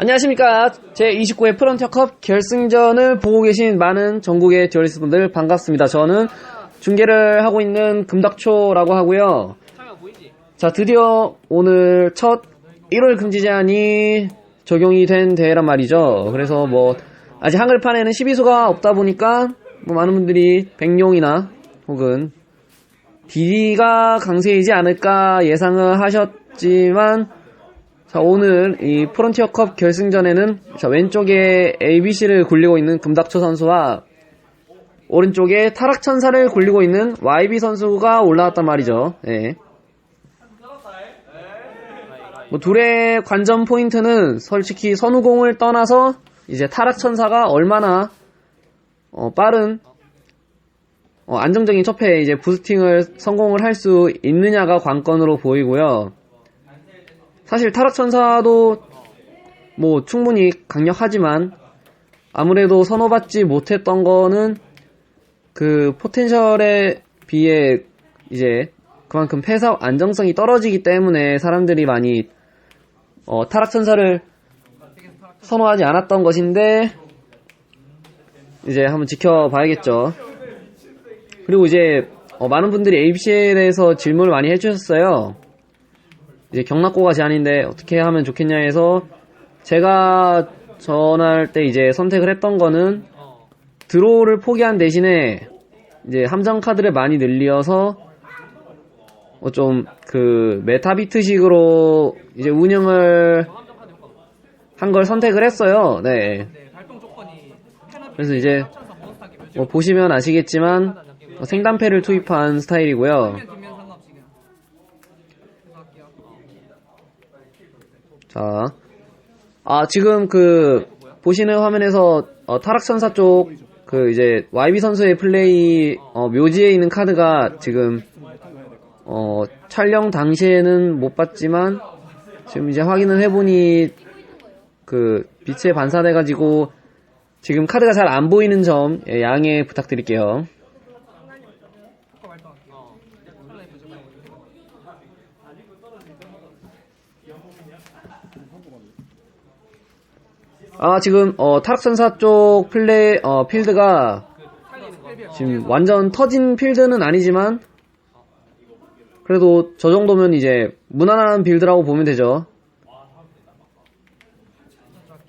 안녕하십니까. 제29회 프런티어컵 결승전을 보고 계신 많은 전국의 듀얼리스트 분들 반갑습니다. 저는 중계를 하고 있는 금닥초라고 하고요. 자, 드디어 오늘 첫 1월 금지 제한이 적용이 된 대회란 말이죠. 그래서 뭐, 아직 한글판에는 12수가 없다 보니까, 뭐 많은 분들이 백룡이나 혹은 DD가 강세이지 않을까 예상을 하셨지만, 자, 오늘 이 프론티어컵 결승전에는 자, 왼쪽에 ABC를 굴리고 있는 금닥초 선수와 오른쪽에 타락천사를 굴리고 있는 YB 선수가 올라왔단 말이죠. 예. 뭐 둘의 관전 포인트는 솔직히 선우공을 떠나서 이제 타락천사가 얼마나 어, 빠른 어, 안정적인 첩에 이제 부스팅을 성공을 할 수 있느냐가 관건으로 보이고요. 사실 타락천사도 뭐 충분히 강력하지만 아무래도 선호받지 못했던 거는 그 포텐셜에 비해 이제 그만큼 패사 안정성이 떨어지기 때문에 사람들이 많이 어, 타락천사를 선호하지 않았던 것인데 이제 한번 지켜봐야겠죠. 그리고 이제 어, 많은 분들이 ABC에 대해서 질문을 많이 해주셨어요. 이제 경락고가 제한인데 어떻게 하면 좋겠냐 해서 제가 전할 때 이제 선택을 했던 거는 드로우를 포기한 대신에 이제 함정 카드를 많이 늘려서 어 좀 그 메타비트식으로 이제 운영을 한 걸 선택을 했어요. 네. 그래서 이제 뭐 보시면 아시겠지만 어, 생단패를 투입한 스타일이고요. 자, 아 지금 그 보시는 화면에서 어, 타락천사 쪽 그 이제 YB 선수의 플레이 어, 묘지에 있는 카드가 지금 어, 촬영 당시에는 못 봤지만 지금 이제 확인을 해보니 그 빛에 반사돼가지고 지금 카드가 잘 안 보이는 점 예, 양해 부탁드릴게요. 아 지금 어, 타락선사 쪽 플레이 어, 필드가 지금 완전 터진 필드는 아니지만 그래도 저 정도면 이제 무난한 빌드라고 보면 되죠.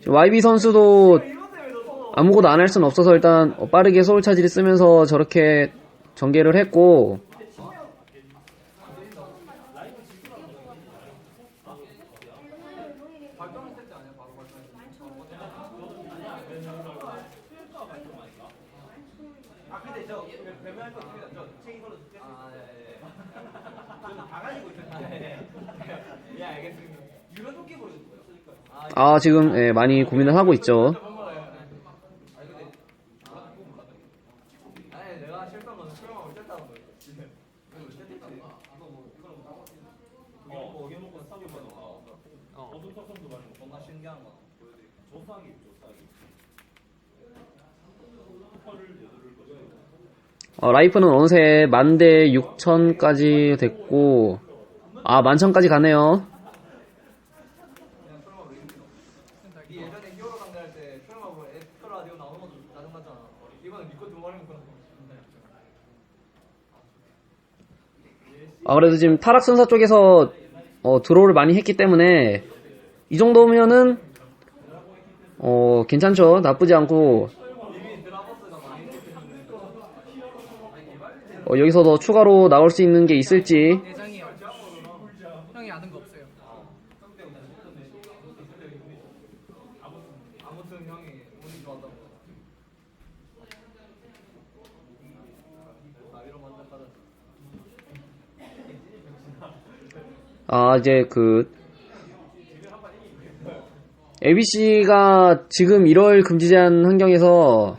YB 선수도 아무것도 안 할 수는 없어서 일단 어, 빠르게 소울 차지를 쓰면서 저렇게 전개를 했고 아 지금 예, 많이 고민을 하고 있죠. 어, 라이프는 어느새 만대 6천까지 됐고 아 만천까지 가네요. 예전에 히어로 상대할 때 트라마고 에스터 라디오 나오는 것도 짜증났잖아. 이거는 니꺼 두 마리면 그런 아, 그래도 지금 타락선사 쪽에서 어, 드로우를 많이 했기 때문에 이 정도면은 어, 괜찮죠. 나쁘지 않고 어, 여기서 더 추가로 나올 수 있는 게 있을지 예상이요. 형이 아는 거 없어요. 아무튼 형이 운이 좋았다고. 아 이런 만족하다. 아, 이제 그, ABC가 지금 1월 금지 제한 환경에서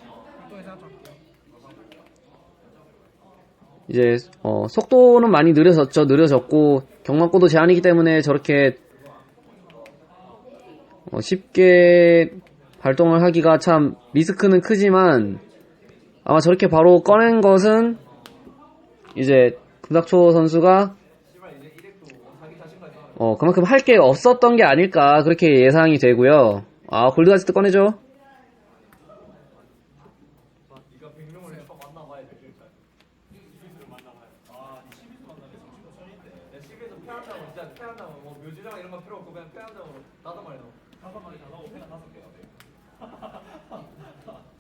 이제, 어, 속도는 많이 느려졌죠. 느려졌고, 경막고도 제한이기 때문에 저렇게, 어, 쉽게 발동을 하기가 참 리스크는 크지만, 아마 저렇게 바로 꺼낸 것은, 이제, 금닥초 선수가 어, 그만큼 할 게 없었던 게 아닐까 그렇게 예상이 되고요. 아, 골드 가스트 꺼내죠. 네가 100명을 해서 만나봐야 돼 진짜 12수 만나면 30분 천인데 내 12에서 패한다고 진짜 패한다고 뭐 묘지랑 이런 거 필요 없고 그냥 패한다고 다섯 마리 나오 다섯 마리 다 나오고 패가 다섯 개가 돼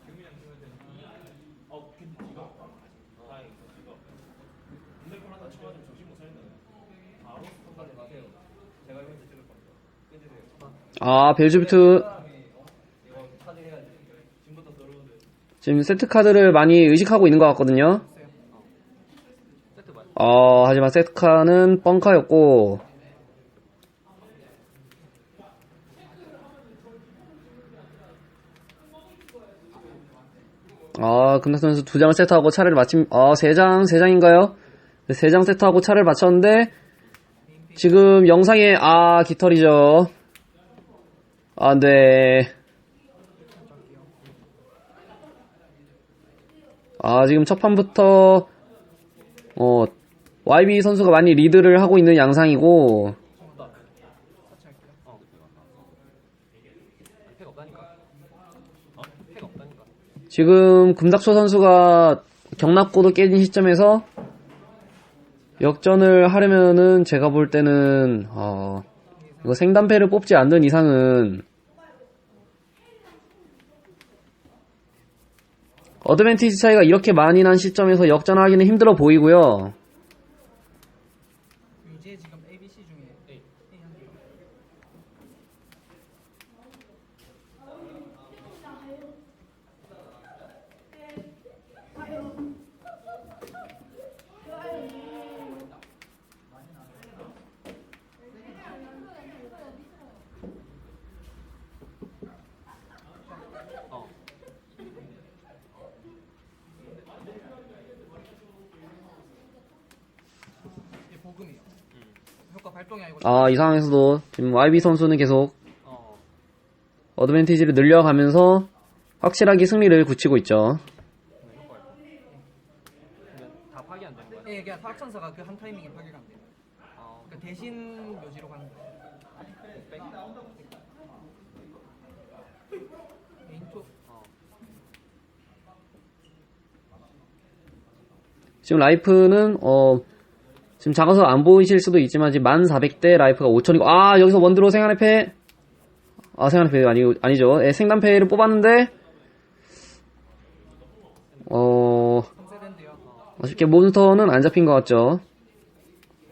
경민이랑 치면 돼 어, 근데 지가 다행이다 지가 핸드폰 하나 쳐가지고 정신 못 차린다 바로 스톱하지 마세요 제가 이거 찍을 겁니다 끊으세요 아, 들어오는데 지금 세트 카드를 많이 의식하고 있는 것 같거든요. 어, 하지만 세트 카는 뻥카였고. 아, 선수 두 장을 세트하고 차를 마침, 아, 세 장, 세 장인가요? 네, 세장 세트하고 차를 맞췄는데, 지금 영상에, 아, 깃털이죠. 아, 네. 아, 지금 첫 판부터, 어, YB 선수가 많이 리드를 하고 있는 양상이고, 지금 금닥초 선수가 경납고도 깨진 시점에서 역전을 하려면은 제가 볼 때는, 어, 이거 생단패를 뽑지 않는 이상은 어드밴티지 차이가 이렇게 많이 난 시점에서 역전하기는 힘들어 보이고요. 이제 지금 ABC 중에 A, A 한 개. 이게 보금이요. 효과 발동이 이 상황에서도 지금 YB 선수는 계속 어 어드밴티지를 늘려가면서 확실하게 승리를 굳히고 있죠. 다 파기 안 되는 거야? 예, 그냥 사학천사가 그 한 타이밍에 파괴가 안 돼요. 어 그러니까 대신 묘지로 가는 거예요. 백? 왼쪽 어 지금 라이프는 어 지금 작아서 안 보이실 수도 있지만 지금 1400대 라이프가 5000이고. 아 여기서 원드로 생활의 패 아 생활의 패 아니 아니죠. 예, 생단패를 뽑았는데 어 3세대인데요. 아쉽게 몬스터는 안 잡힌 것 같죠.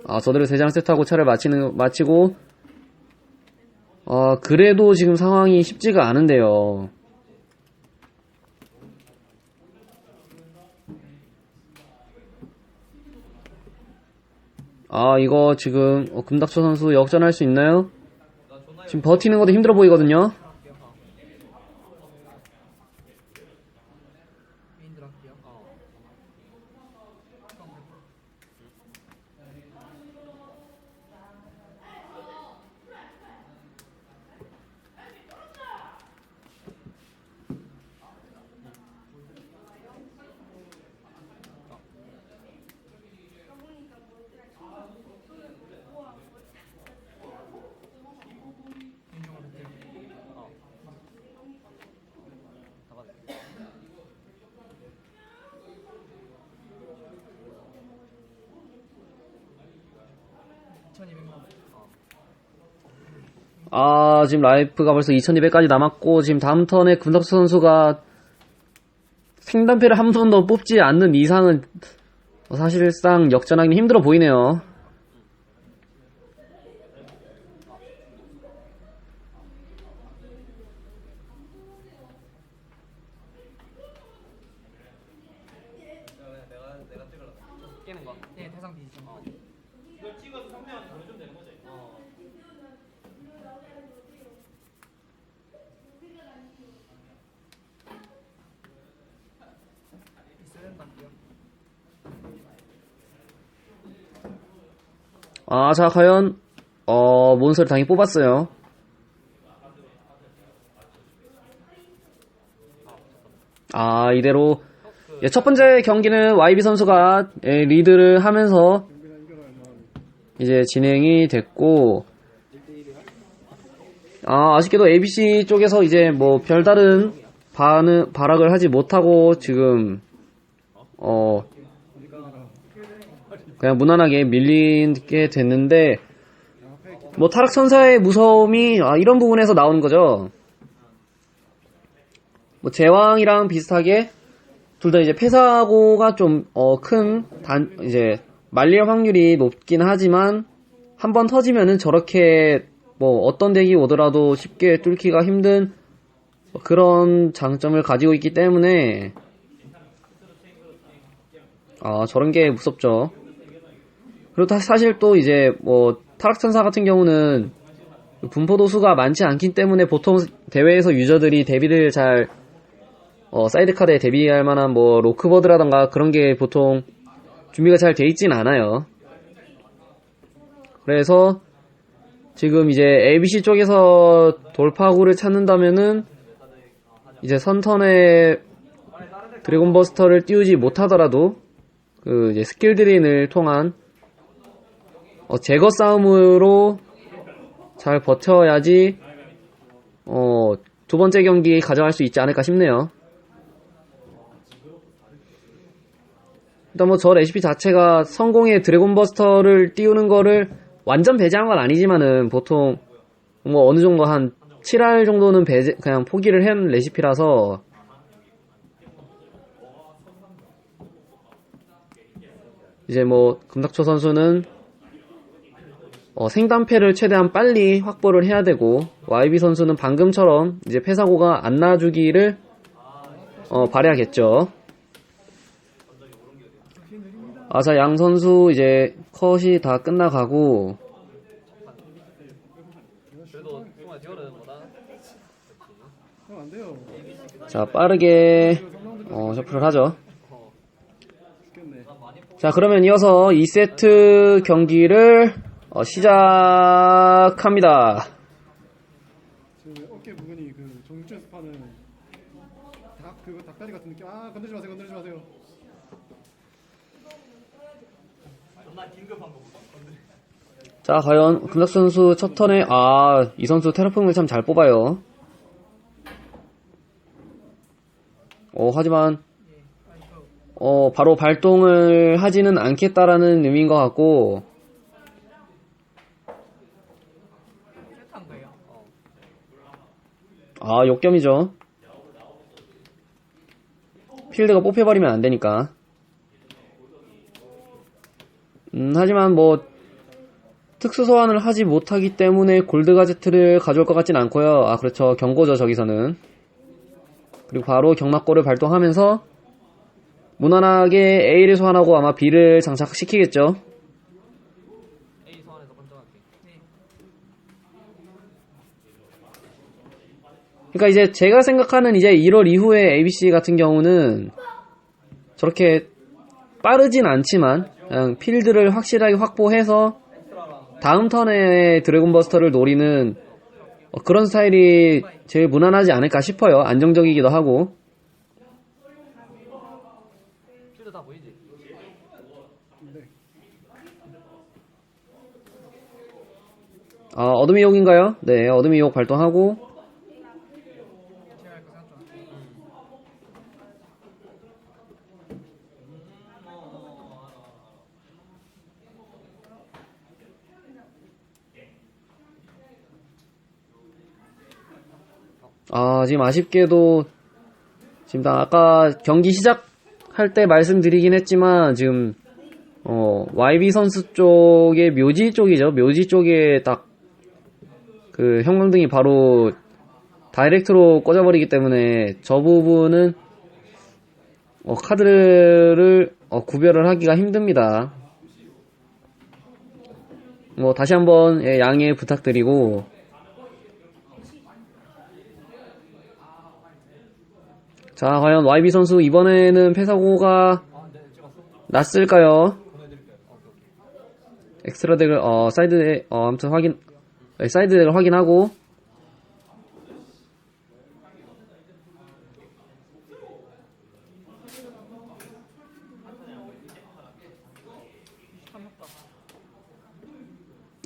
아 저들을 3장 세트하고 차를 마치는 마치고 아 그래도 지금 상황이 쉽지가 않은데요 아 이거 지금 어, 금닥초 선수 역전할 수 있나요? 지금 버티는 것도 힘들어 보이거든요 메인 들어갈게요. 어 왼쪽으로 들 어. 다 받을게 2,200만 원. 아, 지금 라이프가 벌써 2200까지 남았고, 지금 다음 턴에 금덕수 선수가 생단패를 한 번도 뽑지 않는 이상은 사실상 역전하기는 힘들어 보이네요. 내가 내가 찍으려 깨는 거 네, 대상 비지점. 이거 찍어서 상대한테 보내주면 되는 거지 어 있어야 된다고요. 아, 자, 과연, 어, 몬스터를 당연히 뽑았어요. 아, 이대로, 예, 첫 번째 경기는 YB 선수가 예, 리드를 하면서 이제 진행이 됐고, 아, 아쉽게도 ABC 쪽에서 이제 뭐 별다른 반 발악을 하지 못하고 지금 어 그냥 무난하게 밀리게 됐는데 뭐 타락천사의 무서움이 아, 이런 부분에서 나오는 거죠. 뭐 제왕이랑 비슷하게 둘 다 이제 폐사고가 좀어 이제 말릴 확률이 높긴 하지만 한 번 터지면은 저렇게 뭐 어떤 덱이 오더라도 쉽게 뚫기가 힘든 그런 장점을 가지고 있기 때문에 아 저런 게 무섭죠. 그리고 다- 사실 또 이제 뭐 타락천사 같은 경우는 분포도 수가 많지 않기 때문에 보통 대회에서 유저들이 데뷔를 잘 어, 사이드 카드에 데뷔할 만한 뭐 로크버드라던가 그런 게 보통 준비가 잘 돼 있진 않아요. 그래서 지금 이제 ABC 쪽에서 돌파구를 찾는다면은 이제 선턴에 드래곤 버스터를 띄우지 못하더라도 그 이제 스킬 드레인을 통한 어, 제거 싸움으로 잘 버텨야지 어, 두 번째 경기 가져갈 수 있지 않을까 싶네요. 일단 뭐 저 레시피 자체가 성공의 드래곤 버스터를 띄우는 거를 완전 배제한 건 아니지만은 보통 뭐 어느 정도 한 7할 정도는 배제 그냥 포기를 한 레시피라서 이제 뭐 금닥초 선수는 어, 생단패를 최대한 빨리 확보를 해야 되고 YB 선수는 방금처럼 이제 폐사고가 안 나주기를 어, 바래야겠죠. 아자 양 선수 이제 컷이 다 끝나가고. 자 빠르게 어, 셔플을 하죠. 자 그러면 이어서 2세트 경기를 어, 시작합니다. 어깨 부분이 그 정육점에서 파는 닭 그거 닭다리 같은 느낌. 아 건들지 마세요. 건들지 마세요. 자 과연 금닥 선수 첫 턴에 아 이 선수 테라폼을 참 잘 뽑아요. 어 하지만 어 바로 발동을 하지는 않겠다라는 의미인 것 같고 세트한 거예요. 아 역겸이죠. 필드가 뽑혀버리면 안 되니까. 음, 하지만 뭐 특수 소환을 하지 못하기 때문에 골드 가제트를 가져올 것 같진 않고요. 아 그렇죠 경고죠 저기서는. 그리고 바로 경락고를 발동하면서 무난하게 A를 소환하고 아마 B를 장착시키겠죠. A 소환해서 먼저 할게. 그러니까 이제 제가 생각하는 이제 1월 이후에 ABC 같은 경우는 저렇게 빠르진 않지만 그냥 필드를 확실하게 확보해서 다음 턴에 드래곤 버스터를 노리는 어, 그런 스타일이 제일 무난하지 않을까 싶어요. 안정적이기도 하고. 아, 어둠의 욕인가요? 네, 어둠의 욕 발동하고 제가 할거 생각 좀. 아, 지금 아쉽게도, 지금 다 아까 경기 시작할 때 말씀드리긴 했지만, 지금, 어, YB 선수 쪽의 묘지 쪽이죠. 묘지 쪽에 딱, 그 형광등이 바로 다이렉트로 꽂아버리기 때문에, 저 부분은, 어, 카드를, 어, 구별을 하기가 힘듭니다. 뭐, 다시 한번, 예, 양해 부탁드리고, 자, 과연 YB 선수 이번에는 패사고가 났을까요? 엑스트라 덱을 어 사이드 덱, 어 아무튼 확인 네, 사이드 덱을 확인하고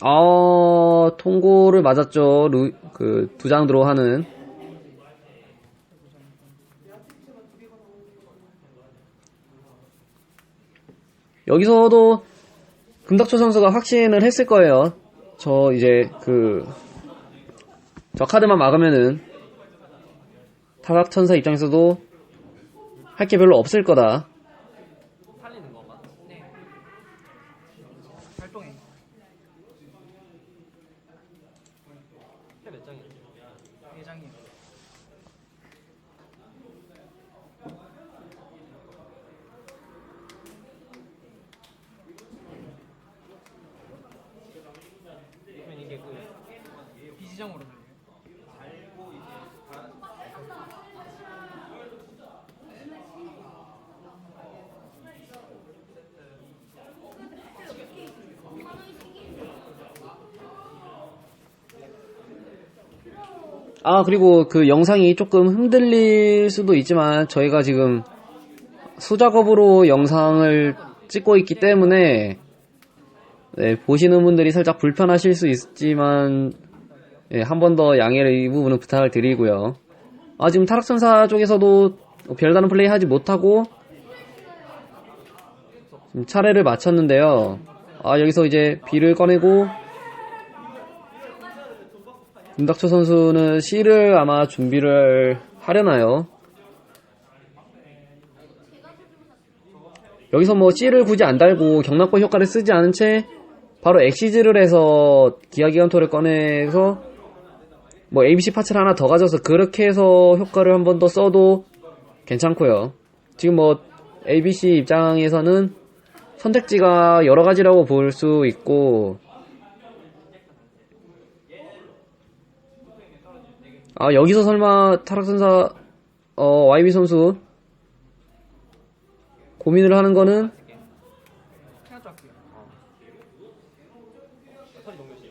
어 어, 통고를 맞았죠. 루, 그, 두 장 들어하는. 여기서도 금닥초 선수가 확신을 했을 거예요. 저 이제 그, 저 카드만 막으면은 타락천사 입장에서도 할 게 별로 없을 거다. 네. 몇 장이야? 네 장이요. 그러면 이게 그 비 지정으로 들려요? 아, 그리고 그 영상이 조금 흔들릴 수도 있지만 저희가 지금 수작업으로 영상을 찍고 있기 때문에 네, 보시는 분들이 살짝 불편하실 수 있지만 네, 한번 더 양해를 이 부분은 부탁을 드리고요. 아, 지금 타락천사 쪽에서도 별다른 플레이 하지 못하고 차례를 마쳤는데요. 아, 여기서 이제 비를 꺼내고 김닥초 선수는 C를 아마 준비를 하려나요? 여기서 뭐 C를 굳이 안 달고 경락고 효과를 쓰지 않은 채 바로 엑시즈를 해서 기아기관토를 꺼내서 뭐 ABC 파츠를 하나 더 가져서 그렇게 해서 효과를 한 번 더 써도 괜찮고요. 지금 뭐 ABC 입장에서는 선택지가 여러 가지라고 볼 수 있고 아 여기서 설마 타락선사 어 YB 선수 고민을 하는 거는 해야죠 할게요. 소리 동료시.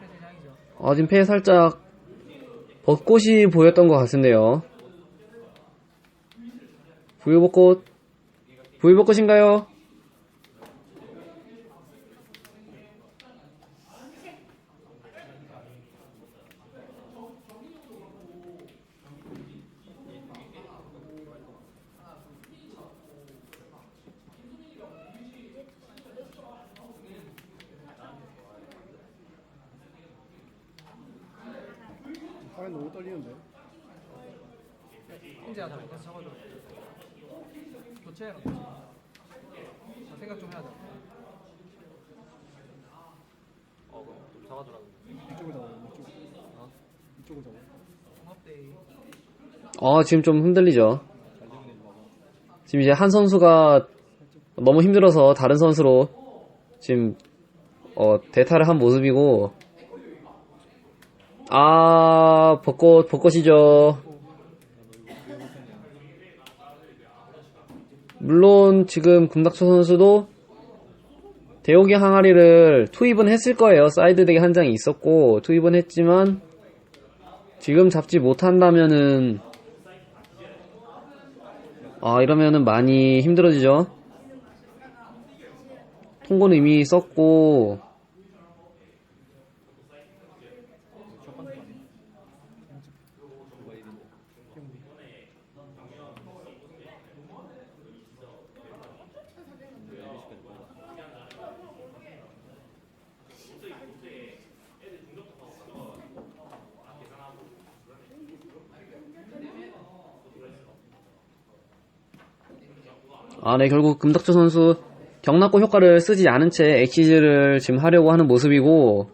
세 장이죠. 아 지금 폐에 살짝 벚꽃이 보였던 것 같은데요 부유벚꽃 부유벚꽃인가요? 화면 너무 떨리는데. 혼자 하자. 계속 적어줘. 교체해라. 교체. 자, 생각 좀 해야 돼. 어, 그럼 좀 잡아주라고. 이쪽을 잡아. 이쪽. 이쪽을 잡아. 업데이. 아 지금 좀 흔들리죠 지금 이제 한 선수가 너무 힘들어서 다른 선수로 지금 어 대타를 한 모습이고 아 벚꽃 벚꽃이죠. 물론 지금 금닥초 선수도 대옥의 항아리를 투입은 했을 거예요. 사이드 덱에 한 장이 있었고 투입은 했지만 지금 잡지 못한다면은 아 이러면은 많이 힘들어지죠. 통고는 이미 썼고 아, 네, 결국 금닥초 선수 경락고 효과를 쓰지 않은 채 엑시즈를 지금 하려고 하는 모습이고,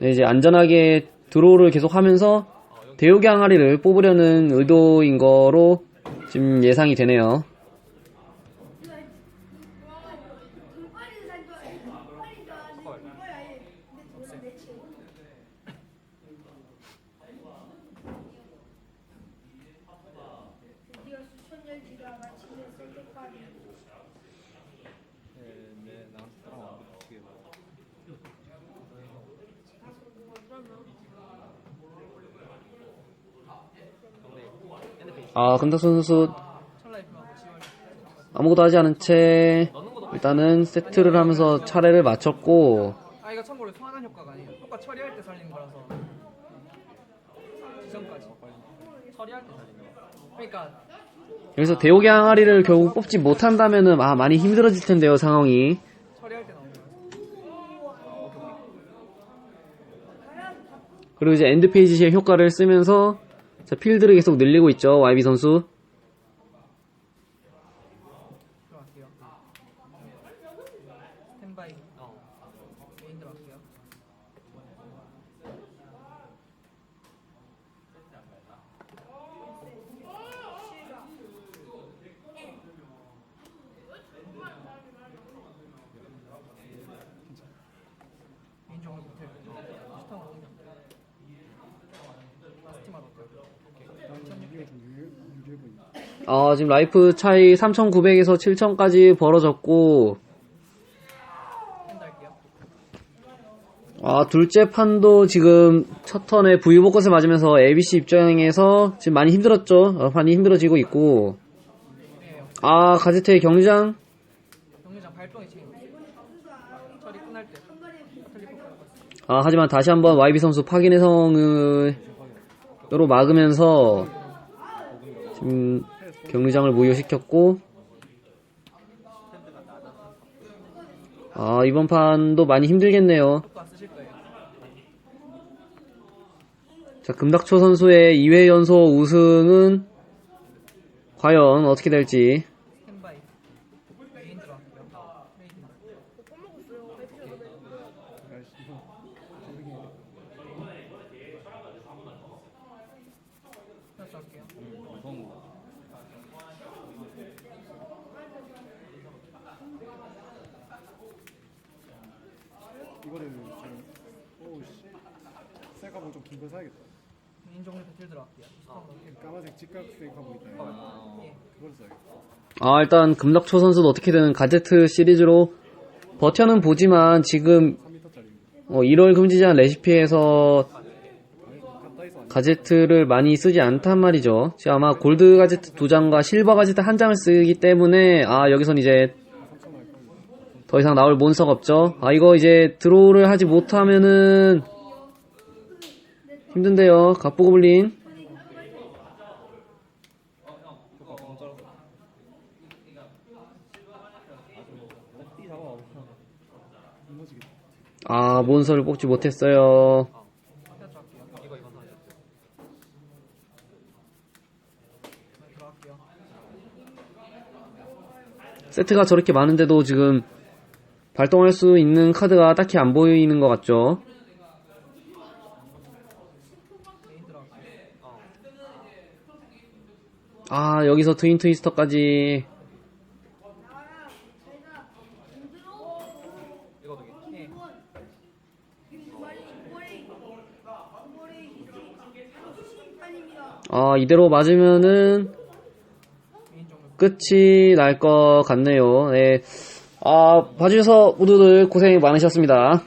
네, 이제 안전하게 드로우를 계속 하면서 대우기 항아리를 뽑으려는 의도인 거로 지금 예상이 되네요. 드디어 수천 년 뒤가 마침내 설득하니 네, 나 사람 안 붙이게. 가서 누가 그러나 아, 금탁초 선수 아무것도 하지 않은 채 일단은 세트를 하면서 차례를 마쳤고 아 이거 참고로 소환한 효과가 아니에요. 효과 처리할 때 살리는 거라서. 지정까지. 처리할 때 살리는 거. 그러니까 여기서 대옥의 항아리를 결국 뽑지 못한다면은 아 많이 힘들어질 텐데요 상황이. 처리할 때 나오는 거예요. 그리고 이제 엔드 페이지의 효과를 쓰면서 자, 필드를 계속 늘리고 있죠 YB 선수 들어갈게요 스탠바이 어. 메인 들어갈게요 메인 쪽으로 못해요 스타만 오면 스티만 어때요? 나는 이게 좀 유리, 유리해 아 지금 라이프 차이 3900에서 7000까지 벌어졌고. 아 둘째 판도 지금 첫 턴에 부유복것을 맞으면서 ABC 입장에서 지금 많이 힘들었죠? 어, 많이 힘들어지고 있고. 네아 가제트의 깔아봤어요 아, 하지만 다시 한번 YB 선수 파긴의 성으로 막으면서 지금 경기장을 무효시켰고 아, 이번 판도 많이 힘들겠네요. 자, 금닥초 선수의 2회 연속 우승은 과연 어떻게 될지. 스탠바이 메인 들어갈게요 메인 아이씨, 이거 모르게 플러스 할게요 이거를 좀 오우 씨. 셀카 뭐좀 긴 거 사야겠다. 메인 종류 배틀 들어갈게요 스탠바이 까만색 직각색 하고 있다. 예 그걸 써야겠다. 아, 일단 금닥초 선수도 어떻게든 가제트 시리즈로 버텨는 보지만 지금 3m짜리. 어, 1월 금지제한 레시피에서 가제트를 많이 쓰지 않단 말이죠. 지금 아마 골드 가제트 두 장과 실버 가제트 한 장을 쓰기 때문에 아 여기선 이제 3천 할 거예요. 더 이상 나올 몬스터가 없죠. 아 이거 이제 드로우를 하지 못하면은 힘든데요. 갑보고블린. 무너지겠다. 아 몬스터를 뽑지 못했어요. 세트가 저렇게 많은데도 지금 발동할 수 있는 카드가 딱히 안 보이는 것 같죠. 메인 들어갈게요 어. 아 여기서 트윈 트위스터까지 아 이대로 맞으면은 끝이 날 것 같네요. 네. 아, 봐주셔서 모두들 고생 많으셨습니다.